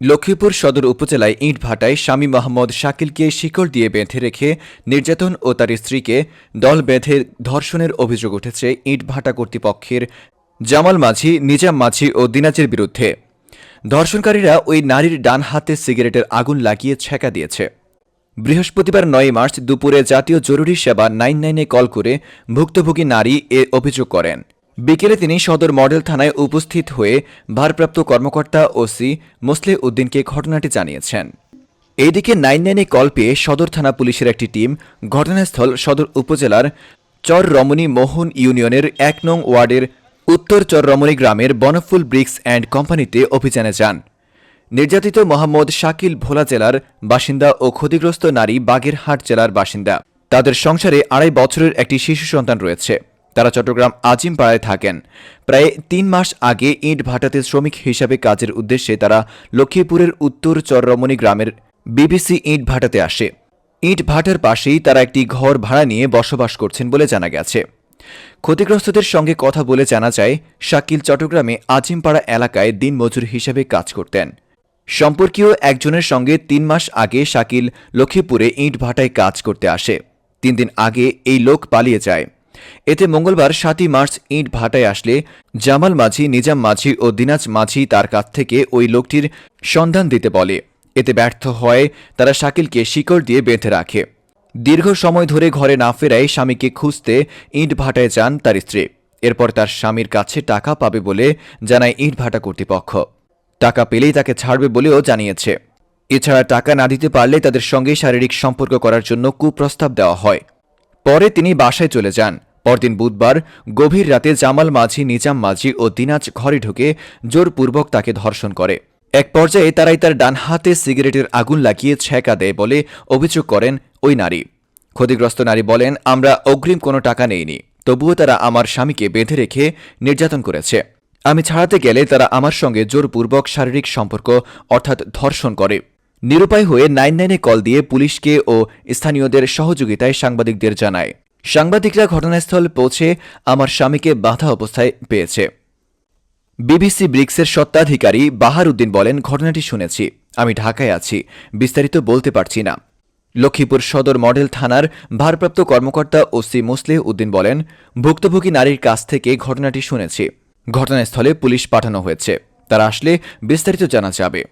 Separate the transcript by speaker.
Speaker 1: লক্ষ্মীপুর সদর উপজেলায় ইট ভাটায় স্বামী মোহাম্মদ শাকিলকে শিকড় দিয়ে বেঁধে রেখে নির্যাতন ও তার স্ত্রীকে দল বেঁধে ধর্ষণের অভিযোগ উঠেছে ইট ভাটা কর্তৃপক্ষের জামাল মাঝি, নিজাম মাঝি ও দিনাজের বিরুদ্ধে। ধর্ষণকারীরা ওই নারীর ডান হাতে সিগারেটের আগুন লাগিয়ে ছেঁকা দিয়েছে। বৃহস্পতিবার নয় মার্চ দুপুরে জাতীয় জরুরি সেবা নাইন নাইনে কল করে ভুক্তভোগী নারী এ অভিযোগ করেন। বিকেলে তিনি সদর মডেল থানায় উপস্থিত হয়ে ভারপ্রাপ্ত কর্মকর্তা ওসি মোসলে উদ্দিনকে ঘটনাটি জানিয়েছেন। এইদিকে নাইন নাইনে কল পেয়ে সদর থানা পুলিশের একটি টিম ঘটনাস্থল সদর উপজেলার চর রমণী মোহন ইউনিয়নের এক নং ওয়ার্ডের উত্তর চর রমণী গ্রামের বনফুল ব্রিক্স অ্যান্ড কোম্পানিতে অভিযানে যান। নির্যাতিত মোহাম্মদ শাকিল ভোলা জেলার বাসিন্দা ও ক্ষতিগ্রস্ত নারী বাগেরহাট জেলার বাসিন্দা। তাদের সংসারে আড়াই বছরের একটি শিশু সন্তান রয়েছে। তারা চট্টগ্রাম আজিমপাড়ায় থাকেন। প্রায় তিন মাস আগে ইট ভাটাতে শ্রমিক হিসাবে কাজের উদ্দেশ্যে তারা লক্ষ্মীপুরের উত্তর চররমণি গ্রামের বিবিসি ইট ভাটাতে আসে। ইট ভাটার পাশেই তারা একটি ঘর ভাড়া নিয়ে বসবাস করছেন বলে জানা গেছে। ক্ষতিগ্রস্তদের সঙ্গে কথা বলে জানা যায়, শাকিল চট্টগ্রামে আজিমপাড়া এলাকায় দিনমজুর হিসেবে কাজ করতেন। সম্পর্কীয় একজনের সঙ্গে তিন মাস আগে শাকিল লক্ষ্মীপুরে ইট ভাটায় কাজ করতে আসে। তিন দিন আগে এই লোক পালিয়ে যায়। এতে মঙ্গলবার সাতই মার্চ ইট ভাটায় আসলে জামাল মাঝি, নিজাম মাঝি ও দিনাজ মাঝি তার কাছ থেকে ওই লোকটির সন্ধান দিতে বলে। এতে ব্যর্থ হয় তারা শাকিলকে শিকড় দিয়ে বেঁধে রাখে। দীর্ঘ সময় ধরে ঘরে না ফেরায় স্বামীকে খুঁজতে ইট ভাটায় যান তার স্ত্রী। এরপর তার স্বামীর কাছে টাকা পাবে বলে জানায় ইট ভাটা কর্তৃপক্ষ। টাকা পেলেই তাকে ছাড়বে বলেও জানিয়েছে। এছাড়া টাকা না দিতে পারলে তাদের সঙ্গে শারীরিক সম্পর্ক করার জন্য কুপ্রস্তাব দেওয়া হয়। পরে তিনি বাসায় চলে যান। পরদিন বুধবার গভীর রাতে জামাল মাঝি, নিজাম মাঝি ও দিনাজ ঘরে ঢুকে জোরপূর্বক তাকে ধর্ষণ করে। এক পর্যায়ে তারাই তার ডান হাতে সিগারেটের আগুন লাগিয়ে ছেঁকা দেয় বলে অভিযোগ করেন ওই নারী। ক্ষতিগ্রস্ত নারী বলেন, আমরা অগ্রিম কোনো টাকা নেইনি। তবুও তারা আমার স্বামীকে বেঁধে রেখে নির্যাতন করেছে। আমি ছাড়াতে গেলে তারা আমার সঙ্গে জোরপূর্বক শারীরিক সম্পর্ক, অর্থাৎ ধর্ষণ করে। নিরুপায় হয়ে নাইন নাইনে কল দিয়ে পুলিশকে ও স্থানীয়দের সহযোগিতায় সাংবাদিকদের জানায়। সাংবাদিকরা ঘটনাস্থল পৌঁছে আমার স্বামীকে বাধা অবস্থায় পেয়েছে। বিবিসি ব্রিক্সের সত্ত্বাধিকারী বাহার উদ্দিন বলেন, ঘটনাটি শুনেছি। আমি ঢাকায় আছি। বিস্তারিত বলতে পারছি না। লক্ষ্মীপুর সদর মডেল থানার ভারপ্রাপ্ত কর্মকর্তা ওসি মুসলিহ উদ্দিন বলেন, ভুক্তভোগী নারীর কাছ থেকে ঘটনাটি শুনেছি। ঘটনাস্থলে পুলিশ পাঠানো হয়েছে। তারা আসলে বিস্তারিত জানা যাবে।